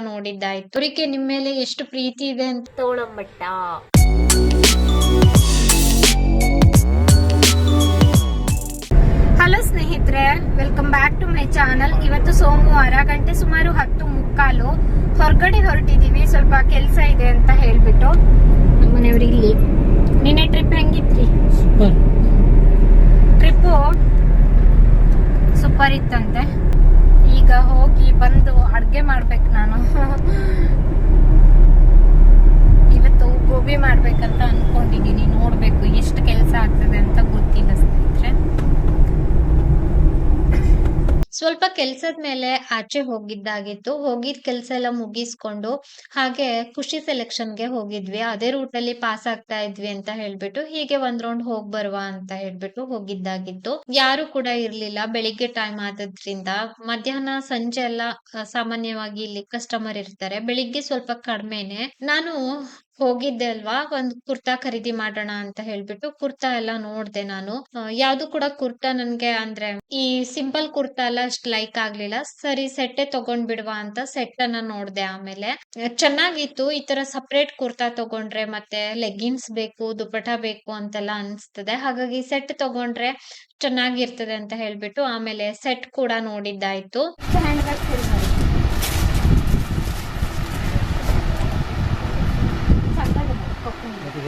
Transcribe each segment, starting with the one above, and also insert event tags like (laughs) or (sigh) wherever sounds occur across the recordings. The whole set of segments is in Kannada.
ನೋಡಿದ್ದಾಯ್ತು. ಅವರಿಗೆ ನಿಮ್ಮ ಮೇಲೆ ಎಷ್ಟು ಪ್ರೀತಿ ಇದೆ ಅಂತ. ತೋಳಂಬಟ್ಟ. ಹಲೋ ಸ್ನೇಹಿತರೆ welcome back to my channel ಇವತ್ತು ಸೋಮವಾರ ಗಂಟೆ ಸುಮಾರು ಹತ್ತು ಮುಕ್ಕಾಲು. ಹೊರಗಡೆ ಹೊರಟಿದೀವಿ ಸ್ವಲ್ಪ ಕೆಲಸ ಇದೆ ಅಂತ ಹೇಳ್ಬಿಟ್ಟು. ನಮ್ಮನೆಯವ್ರು ಇಲ್ಲಿ. ನಿನ್ನೆ ಟ್ರಿಪ್ ಹೆಂಗಿತ್ರಿ ಸೂಪರ್ ಟ್ರಿಪ್ಪು ಸೂಪರ್ ಇತ್ತಂತೆ. ಹೋಗಿ ಬಂದು ಅಡ್ಗೆ ಮಾಡ್ಬೇಕು ನಾನು. ಇವತ್ತು ಗೋಬಿ ಮಾಡ್ಬೇಕಂತ ಅನ್ಕೊಂಡಿದೀನಿ ನೋಡ್ಬೇಕು ಎಷ್ಟು ಕೆಲಸ ಆಗ್ತದೆ ಅಂತ ಗೊತ್ತಿಲ್ಲ ಸ್ನೇಹಿತರೆ. ಸ್ವಲ್ಪ ಕೆಲ್ಸದ ಮೇಲೆ ಆಚೆ ಹೋಗಿದ್ದಾಗಿತ್ತು. ಹೋಗಿದ್ ಕೆಲ್ಸ ಎಲ್ಲ ಮುಗಿಸ್ಕೊಂಡು ಹಾಗೆ ಖುಷಿ ಸೆಲೆಕ್ಷನ್ಗೆ ಹೋಗಿದ್ವಿ. ಅದೇ ರೂಟ್ ಅಲ್ಲಿ ಪಾಸ್ ಆಗ್ತಾ ಇದ್ವಿ ಅಂತ ಹೇಳ್ಬಿಟ್ಟು ಹೀಗೆ ಒಂದ್ ರೌಂಡ್ ಹೋಗ್ ಬರುವ ಅಂತ ಹೇಳ್ಬಿಟ್ಟು ಹೋಗಿದ್ದಾಗಿತ್ತು. ಯಾರು ಕೂಡ ಇರ್ಲಿಲ್ಲ. ಬೆಳಿಗ್ಗೆ ಟೈಮ್ ಆದದ್ರಿಂದ ಮಧ್ಯಾಹ್ನ ಸಂಜೆ ಎಲ್ಲ ಸಾಮಾನ್ಯವಾಗಿ ಇಲ್ಲಿ ಕಸ್ಟಮರ್ ಇರ್ತಾರೆ. ಬೆಳಿಗ್ಗೆ ಸ್ವಲ್ಪ ಕಡಿಮೆನೆ. ನಾನು ಹೋಗಿದ್ದೆ ಅಲ್ವಾ? ಒಂದ್ ಕುರ್ತಾ ಖರೀದಿ ಮಾಡೋಣ ಅಂತ ಹೇಳ್ಬಿಟ್ಟು ಕುರ್ತಾ ಎಲ್ಲ ನೋಡ್ದೆ ನಾನು. ಯಾವ್ದು ಕೂಡ ಕುರ್ತಾ ನನ್ಗೆ ಅಂದ್ರೆ ಈ ಸಿಂಪಲ್ ಕುರ್ತಾ ಎಲ್ಲ ಅಷ್ಟ್ ಲೈಕ್ ಆಗ್ಲಿಲ್ಲ. ಸರಿ, ಸೆಟ್ಟೆ ತಗೊಂಡ್ ಬಿಡುವ ಅಂತ ಸೆಟ್ ಅನ್ನ ನೋಡ್ದೆ ಆಮೇಲೆ. ಚೆನ್ನಾಗಿತ್ತು, ಈ ತರ ಸಪ್ರೇಟ್ ಕುರ್ತಾ ತಗೊಂಡ್ರೆ ಮತ್ತೆ ಲೆಗ್ಗಿನ್ಸ್ ಬೇಕು ದುಪಟ ಬೇಕು ಅಂತೆಲ್ಲ ಅನ್ಸ್ತದೆ. ಹಾಗಾಗಿ ಸೆಟ್ ತಗೊಂಡ್ರೆ ಚೆನ್ನಾಗಿರ್ತದೆ ಅಂತ ಹೇಳ್ಬಿಟ್ಟು ಆಮೇಲೆ ಸೆಟ್ ಕೂಡ ನೋಡಿದ್ದಾಯ್ತು.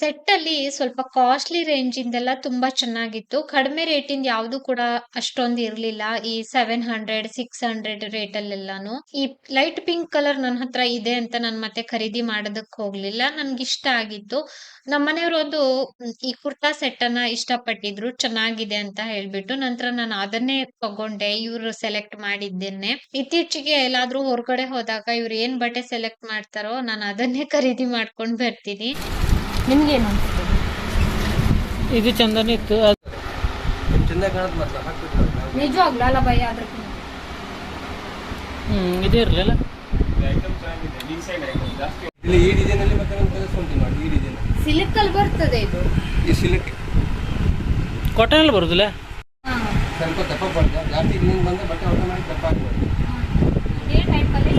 ಸೆಟ್ ಅಲ್ಲಿ ಸ್ವಲ್ಪ ಕಾಸ್ಟ್ಲಿ ರೇಂಜ್ ಇಂದೆಲ್ಲ ತುಂಬಾ ಚೆನ್ನಾಗಿತ್ತು. ಕಡಿಮೆ ರೇಟಿಂದ ಯಾವ್ದು ಕೂಡ ಅಷ್ಟೊಂದು ಇರ್ಲಿಲ್ಲ. ಈ seven hundred six hundred rate ಅಲ್ಲೆಲ್ಲಾನು. ಈ ಲೈಟ್ ಪಿಂಕ್ ಕಲರ್ ನನ್ನ ಹತ್ರ ಇದೆ ಅಂತ ನಾನು ಮತ್ತೆ ಖರೀದಿ ಮಾಡೋದಕ್ಕೆ ಹೋಗ್ಲಿಲ್ಲ. ನನ್ಗೆ ಇಷ್ಟ ಆಗಿತ್ತು. ನಮ್ಮನೆಯವರೊಂದು ಈ ಕುರ್ತಾ ಸೆಟ್ ಅನ್ನ ಇಷ್ಟಪಟ್ಟಿದ್ರು. ಚೆನ್ನಾಗಿದೆ ಅಂತ ಹೇಳ್ಬಿಟ್ಟು ನಂತರ ನಾನು ಅದನ್ನೇ ತಗೊಂಡೆ. ಇವ್ರು ಸೆಲೆಕ್ಟ್ ಮಾಡಿದ್ದೇನೆ. ಇತ್ತೀಚೆಗೆ ಎಲ್ಲಾದ್ರೂ ಹೊರಗಡೆ ಹೋದಾಗ ಇವ್ರು ಏನ್ ಬಟ್ಟೆ ಸೆಲೆಕ್ಟ್ ಮಾಡ್ತಾರೋ ನಾನು ಅದನ್ನೇ (laughs) ಖರೀದಿ ಮಾಡ್ಕೊಂಡ್ ಬರ್ತೀನಿ. ನಿಮ್ಗೇನು ಇದು ಚಂದನೇ ಇತ್ತು. ಅದು ಚೆಂದ ಹಾಕ್ಬಿಟ್ಟು ನಿಜವಾಗ್ಲೂ ಅಲ್ಲ ಭಯ ಅದ್ರ ಹ್ಮ್ ಇದೇ ಇರಲಿಲ್ಲ. ಇಲ್ಲಿ ಈ ಡಿಸೈನ್ ಅಲ್ಲಿ ಮತ್ತೆ ನೋಡಿ ಈ ಡಿಸೈನ್ ಸಿಲ್ಕ್ ಅಲ್ಲಿ ಬರ್ತದೆ ಇದು. ಈ ಸಿಲ್ಕ್ ಕಾಟನಲ್ಲಿ ಬರುದಿಲ್ಲ? ಸ್ವಲ್ಪ ದಪ್ಪ ಬರ್ತದೆ ಜಾಸ್ತಿ ಇಲ್ಲಿಂದ ಬಂದ್ರೆ ಬಟ್ಟೆ ಆಟೋಮ್ಯಾಟಿಕ್ ಮಾಡಿ ದಪ್ಪ ಆಗ್ಬೋದು ಇದೇ ಟೈಪ್ ಅಲ್ಲಿ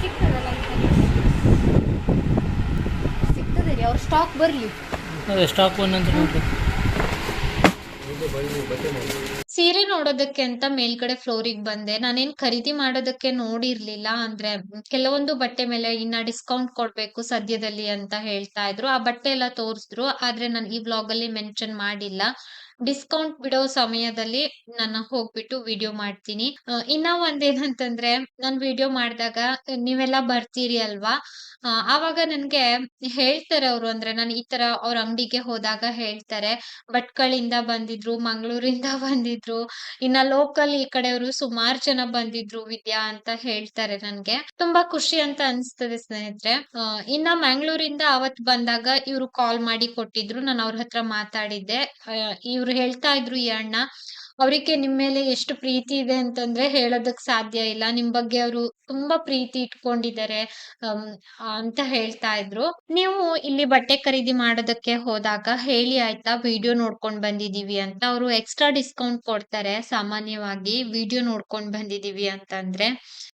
ಸಿಗ್ತದಲ್ಲ ಸಿಗ್ತದೆ ರೀ ಅವ್ರ ಸ್ಟಾಕ್ ಬರಲಿ. ಅದೇ ಸ್ಟಾಕ್ ನೋಡಿ ಸೀರೆ ನೋಡೋದಕ್ಕೆ ಅಂತ ಮೇಲ್ಗಡೆ ಫ್ಲೋರಿಗೆ ಬಂದೆ. ನಾನೇನ್ ಖರೀದಿ ಮಾಡೋದಕ್ಕೆ ನೋಡಿರ್ಲಿಲ್ಲ. ಅಂದ್ರೆ ಕೆಲವೊಂದು ಬಟ್ಟೆ ಮೇಲೆ ಇನ್ನ ಡಿಸ್ಕೌಂಟ್ ಕೊಡ್ಬೇಕು ಸದ್ಯದಲ್ಲಿ ಅಂತ ಹೇಳ್ತಾ ಇದ್ರು. ಆ ಬಟ್ಟೆ ಎಲ್ಲ ತೋರಿಸಿದ್ರು. ಆದ್ರೆ ನಾನು ಈ ಬ್ಲಾಗ್ ಅಲ್ಲಿ ಮೆನ್ಷನ್ ಮಾಡಿಲ್ಲ. ಡಿಸ್ಕೌಂಟ್ ಬಿಡೋ ಸಮಯದಲ್ಲಿ ನಾನು ಹೋಗ್ಬಿಟ್ಟು ವಿಡಿಯೋ ಮಾಡ್ತೀನಿ. ಇನ್ನ ಒಂದೇನಂತಂದ್ರೆ ನಾನು ವಿಡಿಯೋ ಮಾಡಿದಾಗ ನೀವೆಲ್ಲ ಬರ್ತೀರಿ ಅಲ್ವಾ? ಆವಾಗ ನನ್ಗೆ ಹೇಳ್ತಾರೆ ಅವರು ಅಂದ್ರೆ ನಾನು ಈ ತರ ಅವ್ರ ಅಂಗಡಿಗೆ ಹೋದಾಗ ಹೇಳ್ತಾರೆ. ಭಟ್ಕಳಿಂದ ಬಂದಿದ್ರು, ಮಂಗಳೂರಿಂದ (laughs) ಬಂದಿದ್ರು, ಇನ್ನ ಲೋಕಲ್ ಈ ಕಡೆಯವರು ಸುಮಾರು ಜನ ಬಂದಿದ್ರು ವಿದ್ಯಾ ಅಂತ ಹೇಳ್ತಾರೆ ನನ್ಗೆ. ತುಂಬಾ ಖುಷಿ ಅಂತ ಅನ್ಸ್ತದೆ ಸ್ನೇಹಿತರೆ. ಇನ್ನ ಮ್ಯಾಂಗ್ಳೂರಿಂದ ಅವತ್ ಬಂದಾಗ ಇವ್ರು ಕಾಲ್ ಮಾಡಿ ಕೊಟ್ಟಿದ್ರು, ನಾನು ಅವ್ರ ಹತ್ರ ಮಾತಾಡಿದ್ದೆ. ಹೇಳ್ತಾ ಇದ್ರು, ಈ ಅಣ್ಣ, ಅವರಿಗೆ ನಿಮ್ ಮೇಲೆ ಎಷ್ಟು ಪ್ರೀತಿ ಇದೆ ಅಂತಂದ್ರೆ ಹೇಳೋದಕ್ ಸಾಧ್ಯ ಇಲ್ಲ. ನಿಮ್ ಬಗ್ಗೆ ಅವರು ತುಂಬಾ ಪ್ರೀತಿ ಇಟ್ಕೊಂಡಿದ್ದಾರೆ ಅಂತ ಹೇಳ್ತಾ ಇದ್ರು. ನೀವು ಇಲ್ಲಿ ಬಟ್ಟೆ ಖರೀದಿ ಮಾಡೋದಕ್ಕೆ ಹೋದಾಗ ಹೇಳಿ ಆಯ್ತಾ, ವಿಡಿಯೋ ನೋಡ್ಕೊಂಡ್ ಬಂದಿದೀವಿ ಅಂತ. ಅವರು ಎಕ್ಸ್ಟ್ರಾ ಡಿಸ್ಕೌಂಟ್ ಕೊಡ್ತಾರೆ ಸಾಮಾನ್ಯವಾಗಿ ವಿಡಿಯೋ ನೋಡ್ಕೊಂಡ್ ಬಂದಿದೀವಿ ಅಂತಂದ್ರೆ.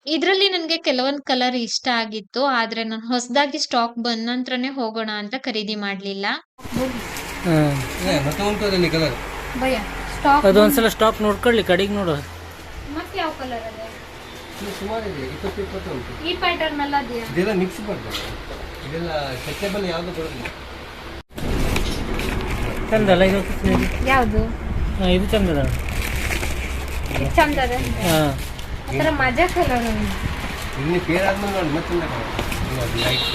ಇದ್ರಲ್ಲಿ ನನ್ಗೆ ಕೆಲವೊಂದ್ ಕಲರ್ ಇಷ್ಟ ಆಗಿತ್ತು, ಆದ್ರೆ ನಾನು ಹೊಸದಾಗಿ ಸ್ಟಾಕ್ ಬಂದ ನಂತರನೇ ಹೋಗೋಣ ಅಂತ ಖರೀದಿ ಮಾಡ್ಲಿಲ್ಲ. ಅದೊಂದ್ಸಲ ಸ್ಟಾಕ್ ನೋಡ್ಕೊಳ್ಳಿ ಕಡೆಗೆ ನೋಡು. ಮತ್ತೆ ಯಾವ ಕಲರ್ ಅದೇ? ಸುಮಾರು ಇದೆ ಇಪ್ಪತ್ತು ಇಪ್ಪತ್ತು ಉಂಟು. ಈ ಪ್ಯಾಟರ್ನ್ ಎಲ್ಲ ಅದೆಯಾ ಇದೆಲ್ಲ ಮಿಕ್ಸ್ ಬರ್ತದೆ ಇದೆಲ್ಲ ಸ್ಟ್ರೆಚಬಲ್ ಯಾವುದು ಬರೋದಿಲ್ಲ ಚಂದಲ್ಲ ಇದು? ಯಾವ್ದು? ಇದು ಚಂದದ. ಚಂದ ಅದ ಹಾಂ. ಮಜಾ ಕಲರ್ ಇನ್ನು ಪೇರ್ ಆದ್ಮೇಲೆ ನೋಡಿ ಮತ್ತೆ ಚಂದ ಲೈಟ್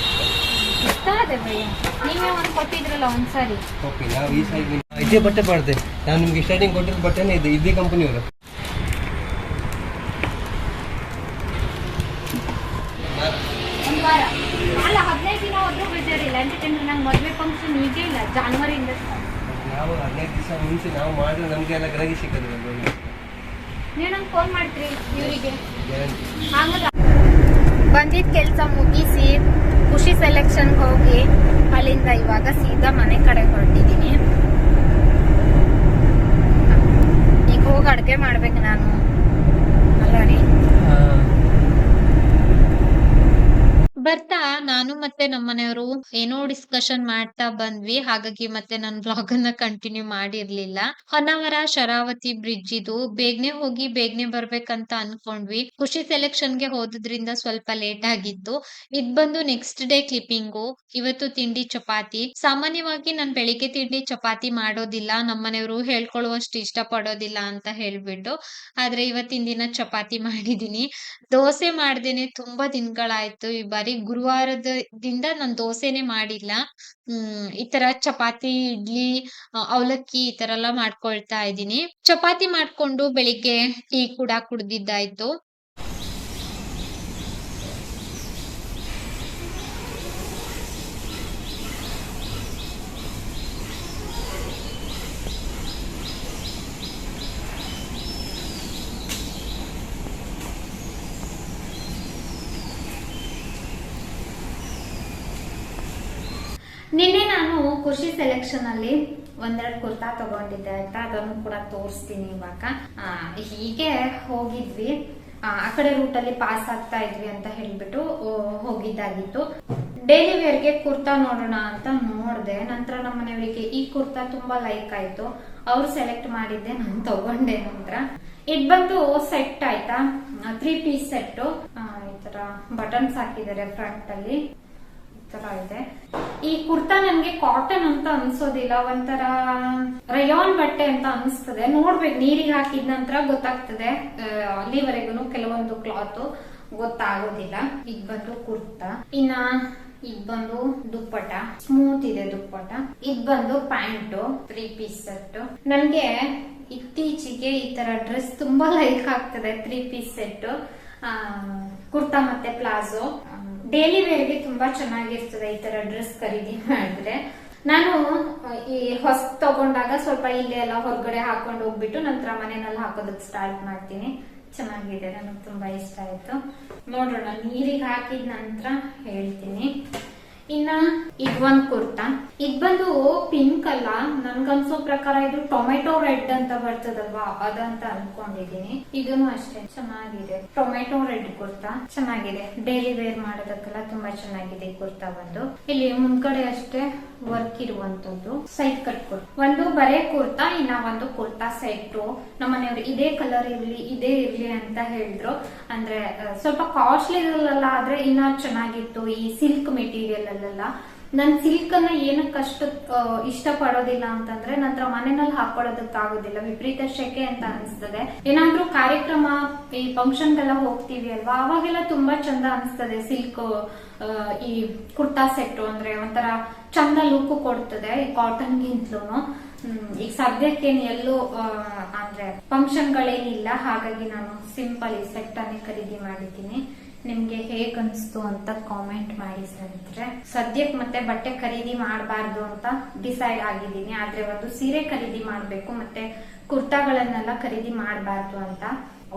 ಅದೇ ಭಯ ನೀವೇ ಒಂದ್ ಕೊಟ್ಟಿದ್ರಲ್ಲ ಒಂದ್ಸಾರಿ. ಓಕೆ ನಾವು ಈ ಸೈಡ್ ಇದೇ ಬಟ್ಟೆ ಮಾಡ್ತೇವೆ ನಾನು ನಿಮ್ಗೆ ಸ್ಟಾರ್ಟಿಂಗ್ ಕೊಟ್ಟಿರೋ ಬಟ್ಟೆನೇ ಇದೆ ಇದೇ ಕಂಪನಿಯವರು ಒಂದ್ ವಾರ ಅಲ್ಲ ಹದಿನೈದು ದಿನ ಹೋದ್ರೂ ಬೇಜಾರಿಲ್ಲ ಎಂಟರ್ಟೈನ್ಮೆಂಟ್ ನಂಗೆ ಮದ್ವೆ ಫಂಕ್ಷನ್ ಈಗ ಇಲ್ಲ ಜಾನ್ವರಿಯಿಂದ. ನಾವು ಹದಿನೈದು ದಿವಸ ಮುಂಚೆ ನಾವು ಮಾಡಿದ್ರೆ ನಮಗೆಲ್ಲ ಗ್ರಹಿ ಸಿಕ್ಕದು ನೀನೊಂದು ಫೋನ್ ಮಾಡ್ತೀರಿ ಇವರಿಗೆ? ಗ್ಯಾರಂಟಿ ಬಂದಿದ್ದ ಕೆಲಸ ಮುಗಿಸಿ ಖುಷಿ ಸೆಲೆಕ್ಷನ್ಗೆ ಹೋಗಿ ಅಲ್ಲಿಂದ ಇವಾಗ ಸೀದಾ ಮನೆ ಕಡೆ ಹೊರಟಿದ್ದೀನಿ. ಈಗ ಹೋಗಿ ಅಡುಗೆ ಮಾಡ್ಬೇಕು ನಾನು ಅಲ್ಲ ರೀ ಬರ್ತಾ ನಾನು ಮತ್ತೆ ನಮ್ಮನೆಯವರು ಏನೋ ಡಿಸ್ಕಷನ್ ಮಾಡ್ತಾ ಬಂದ್ವಿ. ಹಾಗಾಗಿ ಮತ್ತೆ ನಾನು ಬ್ಲಾಗ್ ಅನ್ನ ಕಂಟಿನ್ಯೂ ಮಾಡಿರ್ಲಿಲ್ಲ. ಹೊನ್ನಾವರ ಶರಾವತಿ ಬ್ರಿಡ್ಜ್ ಇದು. ಬೇಗನೆ ಹೋಗಿ ಬೇಗನೆ ಬರ್ಬೇಕಂತ ಅನ್ಕೊಂಡ್ವಿ. ಖುಷಿ ಸೆಲೆಕ್ಷನ್ಗೆ ಹೋದ್ರಿಂದ ಸ್ವಲ್ಪ ಲೇಟ್ ಆಗಿತ್ತು. ಇದ್ ಬಂದು ನೆಕ್ಸ್ಟ್ ಡೇ ಕ್ಲಿಪ್ಪಿಂಗು ಇವತ್ತು ತಿಂಡಿ ಚಪಾತಿ. ಸಾಮಾನ್ಯವಾಗಿ ನಾನು ಬೆಳಿಗ್ಗೆ ತಿಂಡಿ ಚಪಾತಿ ಮಾಡೋದಿಲ್ಲ. ನಮ್ಮನೆಯವರು ಹೇಳ್ಕೊಳ್ಳುವಷ್ಟು ಇಷ್ಟ ಪಡೋದಿಲ್ಲ ಅಂತ ಹೇಳ್ಬಿಟ್ಟು. ಆದ್ರೆ ಇವತ್ತಿನ ದಿನ ಚಪಾತಿ ಮಾಡಿದೀನಿ. ದೋಸೆ ಮಾಡ್ದೇನೆ ತುಂಬಾ ದಿನಗಳಾಯ್ತು. ಈ ಬಾರಿ ಗುರುವಾರದ ದಿಂದ ನಾನು ದೋಸೆನೆ ಮಾಡಿಲ್ಲ. ಹ್ಮ್, ಈ ತರ ಚಪಾತಿ, ಇಡ್ಲಿ ಅವಲಕ್ಕಿ ಈ ತರ ಎಲ್ಲ ಮಾಡ್ಕೊಳ್ತಾ ಇದ್ದೀನಿ. ಚಪಾತಿ ಮಾಡ್ಕೊಂಡು ಬೆಳಿಗ್ಗೆ ಟೀ ಕೂಡ ಕುಡ್ದಿದ್ದಾಯ್ತು. ನಿನ್ನೆ ನಾನು ಖುಷಿ ಸೆಲೆಕ್ಷನ್ ಅಲ್ಲಿ ಒಂದೆರಡು ಕುರ್ತಾ ತಗೊಂಡಿದ್ದೆ, ಆಯ್ತಾ? ಅದನ್ನು ಕೂಡ ತೋರಿಸ್ತೀನಿ ಇವಾಗ. ಹೀಗೆ ಹೋಗಿದ್ವಿ. ಆ ಕಡೆ ರೂಟ್ ಅಲ್ಲಿ ಪಾಸ್ ಆಗ್ತಾ ಇದ್ವಿ ಅಂತ ಹೇಳ್ಬಿಟ್ಟು ಹೋಗಿದ್ದಾಗಿತ್ತು. ಡೈಲಿ ವೇರ್ಗೆ ಕುರ್ತಾ ನೋಡೋಣ ಅಂತ ನೋಡ್ದೆ. ನಂತರ ನಮ್ಮ ಮನೆಯವರಿಗೆ ಈ ಕುರ್ತಾ ತುಂಬಾ ಲೈಕ್ ಆಯ್ತು. ಅವ್ರು ಸೆಲೆಕ್ಟ್ ಮಾಡಿದ್ದೆ, ನಾನು ತಗೊಂಡೆ ನಂತರ. ಇದ್ ಬಂದು ಸೆಟ್ ಆಯ್ತಾ? ತ್ರೀ ಪೀಸ್ ಸೆಟ್ ಈ ತರ ಬಟನ್ಸ್ ಹಾಕಿದ್ದಾರೆ ಫ್ರಂಟ್ ಅಲ್ಲಿ. ಈ ತರ ಇದೆ. ಈ ಕುರ್ತಾ ನನ್ಗೆ ಕಾಟನ್ ಅಂತ ಅನ್ಸೋದಿಲ್ಲ, ಒಂಥರ ರಯಾನ್ ಬಟ್ಟೆ ಅಂತ ಅನ್ಸ್ತದೆ. ನೋಡ್ಬೇಕು, ನೀರಿಗೆ ಹಾಕಿದ ನಂತರ ಗೊತ್ತಾಗ್ತದೆ. ಅಲ್ಲಿವರೆಗೂ ಕೆಲವೊಂದು ಕ್ಲಾತ್ ಗೊತ್ತಾಗೋದಿಲ್ಲ. ಈಗ ಬಂದು ಕುರ್ತಾ, ಇನ್ನ ಇದ್ ಬಂದು ದುಪ್ಪಟ ಸ್ಮೂತ್ ಇದೆ ದುಪ್ಪಟ ಇದ್ ಬಂದು ಪ್ಯಾಂಟು ತ್ರೀ ಪೀಸ್ ಸೆಟ್ ನನ್ಗೆ ಇತ್ತೀಚೆಗೆ ಈ ತರ ಡ್ರೆಸ್ ತುಂಬಾ ಲೈಕ್ ಆಗ್ತದೆ ತ್ರೀ ಪೀಸ್ ಸೆಟ್ ಕುರ್ತಾ ಮತ್ತೆ ಪ್ಲಾಜೋ. ಡೈಲಿ ವೇರ್ಗೆ ತುಂಬಾ ಚೆನ್ನಾಗಿರ್ತದೆ ಈ ತರ ಡ್ರೆಸ್ ಖರೀದಿ ಮಾಡಿದ್ರೆ. ನಾನು ಈ ಹೊಸ ತಗೊಂಡಾಗ ಸ್ವಲ್ಪ ಇಲ್ಲೇ ಎಲ್ಲ ಹೊರಗಡೆ ಹಾಕೊಂಡು ಹೋಗ್ಬಿಟ್ಟು ನಂತರ ಮನೆಯಲ್ಲಿ ಹಾಕೋದಕ್ಕೆ ಸ್ಟಾರ್ಟ್ ಮಾಡ್ತೀನಿ. ಚೆನ್ನಾಗಿದೆ, ನನಗೆ ತುಂಬಾ ಇಷ್ಟ ಆಯ್ತು. ನೋಡೋಣ, ನೀರಿಗೆ ಹಾಕಿದ ನಂತರ ಹೇಳ್ತೀನಿ. ಇನ್ನ ಇದ್ ಒಂದ್ ಕುರ್ತಾ. ಇದ್ ಬಂದು ಪಿಂಕ್ ಅಲ್ಲ. ನನ್ಗನ್ಸೋ ಪ್ರಕಾರ ಇದು ಟೊಮೆಟೊ ರೆಡ್ ಅಂತ ಬರ್ತದಲ್ವಾ? ಅದಂತ ಅನ್ಕೊಂಡಿದೀನಿ. ಇದನ್ನು ಅಷ್ಟೇ. ಚೆನ್ನಾಗಿದೆ. Tomato red kurta. ಚೆನ್ನಾಗಿದೆ. ಡೈಲಿ ವೇರ್ ಮಾಡೋದಕ್ಕೆಲ್ಲ ತುಂಬಾ ಚೆನ್ನಾಗಿದೆ ಕುರ್ತಾ ಬಂದು. ಇಲ್ಲಿ ಮುಂದ್ಗಡೆ ಅಷ್ಟೇ ವರ್ಕ್ ಇರುವಂತದ್ದು. ಸೈಡ್ ಕಟ್ ಕೊಡ್ತು ಒಂದು ಬರೇ ಕುರ್ತಾ, ಇನ್ನ ಒಂದು ಕುರ್ತಾ ಸೆಟ್ ನಮ್ಮನೆಯವ್ರು ಇದೇ ಕಲರ್ ಇರ್ಲಿ, ಇದೇ ಇರ್ಲಿ ಅಂತ ಹೇಳಿದ್ರು. ಅಂದ್ರೆ ಸ್ವಲ್ಪ ಕಾಸ್ಟ್ಲಿ ಆದ್ರೆ ಇನ್ನ ಚೆನ್ನಾಗಿತ್ತು ಈ ಸಿಲ್ಕ್ ಮೆಟೀರಿಯಲ್ ಅಲ್ಲೆಲ್ಲ. ನನ್ ಸಿಲ್ಕ್ ಅನ್ನ ಏನಕ್ಕೆ ಅಷ್ಟು ಇಷ್ಟ ಪಡೋದಿಲ್ಲ ಅಂತಂದ್ರೆ ನಂತರ ಮನೆಯಲ್ಲಿ ಹಾಕೊಳ್ಳೋದಕ್ಕೆ ಆಗೋದಿಲ್ಲ ವಿಪರೀತ ಶೆಕೆ ಅಂತ ಅನಿಸ್ತದೆ. ಏನಾದ್ರೂ ಕಾರ್ಯಕ್ರಮ, ಈ ಫಂಕ್ಷನ್ ಗೆಲ್ಲ ಹೋಗ್ತೀವಿ ಅಲ್ವಾ? ಅವಾಗೆಲ್ಲ ತುಂಬಾ ಚಂದ ಅನಿಸ್ತದೆ ಸಿಲ್ಕ್ ಈ ಕುರ್ತಾ ಸೆಟ್ ಅಂದ್ರೆ ಒಂಥರ ಚಂದ ಲುಕ್ ಕೊಡ್ತದೆ, ಈ ಕಾಟನ್ ಗಿಂತಲೂ ಈಗ ಸದ್ಯಕ್ಕೆ ಎಲ್ಲೂ ಅಂದ್ರೆ ಫಂಕ್ಷನ್ ಗಳೇನಿಲ್ಲ ಹಾಗಾಗಿ ನಾನು ಸಿಂಪಲ್ ಈ ಸೆಟ್ ಅನ್ನೇ ಖರೀದಿ ಮಾಡಿದ್ದೀನಿ. ನಿಮ್ಗೆ ಹೇಗ್ ಅನಿಸ್ತು ಅಂತ ಕಾಮೆಂಟ್ ಮಾಡಿ ಸ್ನೇಹಿತರೆ. ಸದ್ಯಕ್ಕೆ ಮತ್ತೆ ಬಟ್ಟೆ ಖರೀದಿ ಮಾಡಬಾರ್ದು ಅಂತ ಡಿಸೈಡ್ ಆಗಿದ್ದೀನಿ. ಆದ್ರೆ ಒಂದು ಸೀರೆ ಖರೀದಿ ಮಾಡಬೇಕು ಮತ್ತೆ ಕುರ್ತಾಗಳನ್ನೆಲ್ಲ ಖರೀದಿ ಮಾಡಬಾರ್ದು ಅಂತ.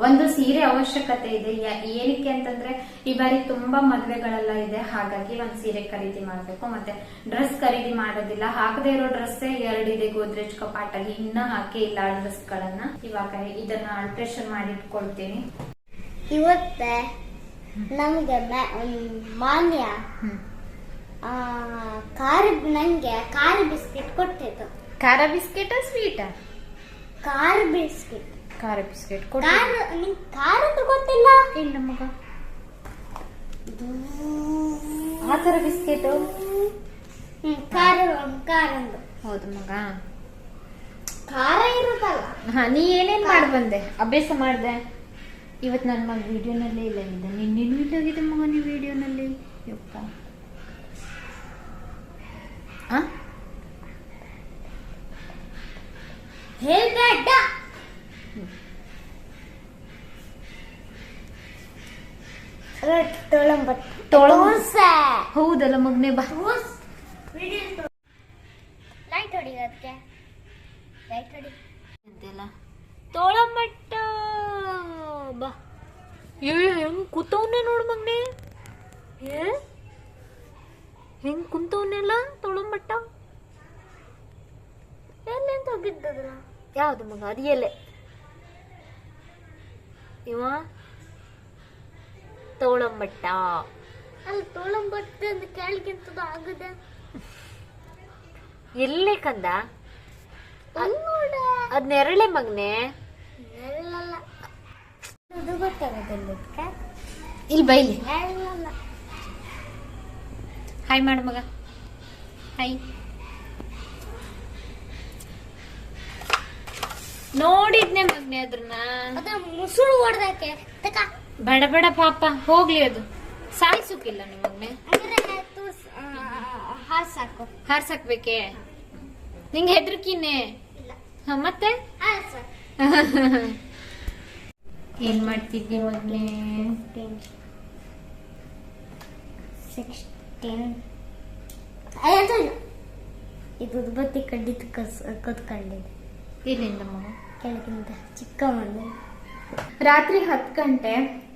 ಒಂದು ಸೀರೆ ಅವಶ್ಯಕತೆ ಇದೆ. ಏನಕ್ಕೆ ಅಂತಂದ್ರೆ ಈ ಬಾರಿ ತುಂಬಾ ಮದ್ವೆಗಳೆಲ್ಲ ಇದೆ. ಹಾಗಾಗಿ ಒಂದ್ ಸೀರೆ ಖರೀದಿ ಮಾಡ್ಬೇಕು. ಮತ್ತೆ ಡ್ರೆಸ್ ಖರೀದಿ ಮಾಡೋದಿಲ್ಲ. ಹಾಕದೇ ಇರೋ ಡ್ರೆಸ್ ಎರಡಿದೆ ಗೋದ್ರೇಜ್ ಕಪಾಟಲ್ಲಿ. ಇನ್ನ ಹಾಕಿ ಇಲ್ಲ ಡ್ರೆಸ್ ಗಳನ್ನ ಇವಾಗ ಇದನ್ನ ಆಲ್ಟ್ರೇಷನ್ ಮಾಡಿ ಇಟ್ಕೊಳ್ತೀನಿ. ಇವತ್ತೆ ನಮ್ಗೆ ಮಾನ್ಯ ಆ, ಖಾರ ನಂಗೆ ಖಾರ ಬಿಸ್ಕೆಟ್ ಕೊಟ್ಟಿತ್ತು ಖಾರ ಬಿಸ್ಕೆಟ್ ಸ್ವೀಟ? ಖಾರ ಬಿಸ್ಕೆಟ್. ಖಾರ ಬಿಸ್ಕೆಟ್ ಖಾರ ನಿಂಗೆ ಖಾರದ್ದು ಗೊತ್ತಿಲ್ಲ? ಇಲ್ಲ ಮಗ ಆ ಥರ ಬಿಸ್ಕೆಟ್? ಹ್ಮ್, ಖಾರ ಅಂತ ಹೌದು ಮಗ. ಖಾರ ಇರುತ್ತಲ್ಲ? ಹಾ ನೀ ಏನೇನ್ ಮಾಡಿ ಬಂದೆ? ಅಭ್ಯಾಸ ಮಾಡ್ದೆ? ಇವತ್ ನನ್ನ ಮಗ ವಿಡಿಯೋನಲ್ಲೇ ಇಲ್ಲ ಇದ್ದ. ನಿನ್ನೇನು ಇಲ್ಲಾಗಿದೆ ಮಗ ನೀ ವಿಡಿಯೋನಲ್ಲಿ ಯಪ್ಪ ಆ? ಹೇಳ್ಬೇಡ ಹೌದಲ್ಲ ಮಗನೇ ಬಾ. ಲೈಟ್ ಹೊಡಿ ಅಂತೆಲ್ಲ ತೋಳಮಟ್ಟ ಬಾ. ಏ ಹೆಂಗ್ ಕೂತವನ್ನೇ ನೋಡು ಮಗ್ನೆ. ಏ? ಹೆಂಗ್ ತೊಳಂಬಟ್ಟ ತೋಳಮಟ್ಟ ಅಂತ ಯಾವ್ದು ಮಗ? ಅದು ಎಲೆ. ಇವ? ತೋಳಂಬಟ್ಟ. ಅಲ್ಲಿ ತೋಳಂಬಟ್ಟ ಅಂತ ಕೆಳಗಿಂತದ ಆಗದೆ. ಎಲ್ಲೇ ಕಂದ? ಅದ್ ನೆರಳೆ ಮಗ್ನೆ. ಅದು ಗೊತ್ತಾಗೋದಿಲ್ಲ ಇಲ್ಲಿ ಬೈಲಿ. ಹಾಯ್ ಮಾಡು ಮಗ. ಹಾಯ್ ನೋಡಿದ್ನೆ ಮಗ್ನೆ ಅದ್ರನ್ನ ಅದ ಮುಸುಳು ಹೊಡ್ದಕ್ಕೆ ತಕ. ಬೇಡ ಬೇಡ ಪಾಪ ಹೋಗ್ಲಿ ಅದು. ಸಾಯಿಸುಕಿಲ್ಲ ನಿಮ್ಮ ಮಗ್ನೆ. ಹಾರ್ಸಾಕು ಹಾರ್ಸಾಕ್ಬೇಕೆ ನಿಂಗೆ ಹೆದ್ರಕಿನೇ? ಮತ್ತೆ? (laughs) ಏನ್ ಮಾಡ್ತಿದ್ದೆ ಮಗ್ನೆ ಸಿಕ್ಸ್ಟೀನ್ ಇದು ಉದ್ಬತ್ತಿ ಕಡ್ಡಿದ್ದು ಕಸ್ ಕದ್ಕೊಂಡಿದೆ ಇಲ್ಲಿಂದ ಮಗ ಕೆಳಗಿಂದ ಚಿಕ್ಕ ಮನೆ ರಾತ್ರಿ ಹತ್ತು ಗಂಟೆ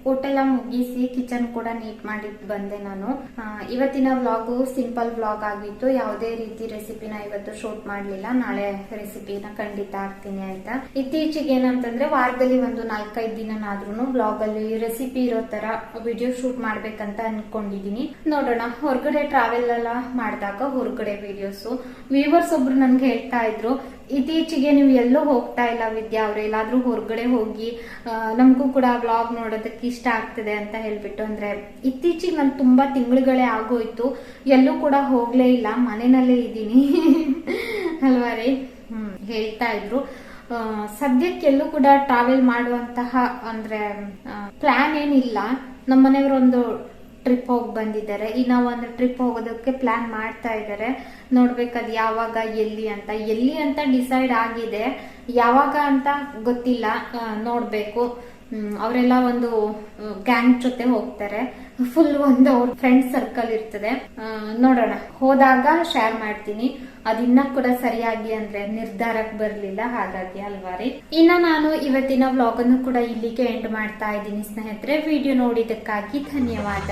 ಊಟ ಎಲ್ಲ ಮುಗಿಸಿ ಕಿಚನ್ ಕೂಡ ನೀಟ್ ಮಾಡಿ ಬಂದೆ ನಾನು. ಇವತ್ತಿನ ವ್ಲಾಗು ಸಿಂಪಲ್ ವ್ಲಾಗ್ ಆಗಿತ್ತು. ಯಾವುದೇ ರೀತಿ ರೆಸಿಪಿನ ಇವತ್ತು ಶೂಟ್ ಮಾಡ್ಲಿಲ್ಲ. ನಾಳೆ ರೆಸಿಪಿನ ಖಂಡಿತ ಹಾಕ್ತೀನಿ ಆಯ್ತಾ? ಇತ್ತೀಚೆಗೆ ಏನಂತಂದ್ರೆ ವಾರದಲ್ಲಿ ಒಂದು ನಾಲ್ಕೈದು ದಿನನಾದ್ರೂ ಬ್ಲಾಗ್ ಅಲ್ಲಿ ರೆಸಿಪಿ ಇರೋ ತರ ವಿಡಿಯೋ ಶೂಟ್ ಮಾಡ್ಬೇಕಂತ ಅನ್ಕೊಂಡಿದೀನಿ. ನೋಡೋಣ. ಹೊರಗಡೆ ಟ್ರಾವೆಲ್ ಎಲ್ಲ ಮಾಡಿದಾಗ ಹೊರಗಡೆ ವಿಡಿಯೋಸ್ ವ್ಯೂವರ್ಸ್ ಒಬ್ರು ನನ್ಗೆ ಹೇಳ್ತಾ ಇದ್ರು ಇತ್ತೀಚೆಗೆ ನೀವು ಎಲ್ಲೂ ಹೋಗ್ತಾ ಇಲ್ಲ ವಿದ್ಯಾ ಅವ್ರೆ ಎಲ್ಲಾದ್ರೂ ಹೊರಗಡೆ ಹೋಗಿ ನಮಗೂ ಕೂಡ ವ್ಲಾಗ್ ನೋಡೋದಕ್ಕೆ ಇಷ್ಟ ಆಗ್ತದೆ ಅಂತ ಹೇಳ್ಬಿಟ್ಟು ಅಂದ್ರೆ ಇತ್ತೀಚೆಗೆ ನಾನು ತುಂಬಾ ತಿಂಗಳುಗಳೇ ಆಗೋಯ್ತು ಎಲ್ಲೂ ಕೂಡ ಹೋಗ್ಲೇ ಇಲ್ಲ ಮನೆಯಲ್ಲೇ ಇದ್ದೀನಿ (laughs) ಅಲ್ವಾ ರೀ? ಹ್ಮ್ ಹೇಳ್ತಾ ಇದ್ರು. ಆ, ಸದ್ಯಕ್ಕೆಲ್ಲೂ ಕೂಡ ಟ್ರಾವೆಲ್ ಮಾಡುವಂತಹ ಅಂದ್ರೆ ಪ್ಲಾನ್ ಏನಿಲ್ಲ. ನಮ್ಮ ಮನೆಯವರೊಂದು ಟ್ರಿಪ್ ಹೋಗಿ ಬಂದಿದ್ದಾರೆ. ಇನ್ನ ಒಂದು ಟ್ರಿಪ್ ಹೋಗೋದಕ್ಕೆ ಪ್ಲಾನ್ ಮಾಡ್ತಾ ಇದ್ದಾರೆ ನೋಡ್ಬೇಕದು ಯಾವಾಗ, ಎಲ್ಲಿ ಅಂತ. ಎಲ್ಲಿ ಅಂತ ಡಿಸೈಡ್ ಆಗಿದೆ. ಯಾವಾಗ ಅಂತ ಗೊತ್ತಿಲ್ಲ. ನೋಡ್ಬೇಕು. ಅವರೆಲ್ಲ ಒಂದು ಗ್ಯಾಂಗ್ ಜೊತೆ ಹೋಗ್ತಾರೆ. ಫುಲ್ ಒಂದು ಅವ್ರ ಫ್ರೆಂಡ್ ಸರ್ಕಲ್ ಇರ್ತದೆ. ನೋಡೋಣ. ಹೋದಾಗ ಶೇರ್ ಮಾಡ್ತೀನಿ. ಅದಿನ್ನ ಕೂಡ ಸರಿಯಾಗಿ ಅಂದ್ರೆ ನಿರ್ಧಾರಕ್ಕೆ ಬರ್ಲಿಲ್ಲ, ಹಾಗಾಗಿ ಅಲ್ವಾ ರೀ? ಇನ್ನ ನಾನು ಇವತ್ತಿನ ವ್ಲಾಗ್ ಅನ್ನು ಕೂಡ ಇಲ್ಲಿಗೆ ಎಂಡ್ ಮಾಡ್ತಾ ಇದ್ದೀನಿ ಸ್ನೇಹಿತರೆ. ವಿಡಿಯೋ ನೋಡಿದ್ದಕ್ಕಾಗಿ ಧನ್ಯವಾದ.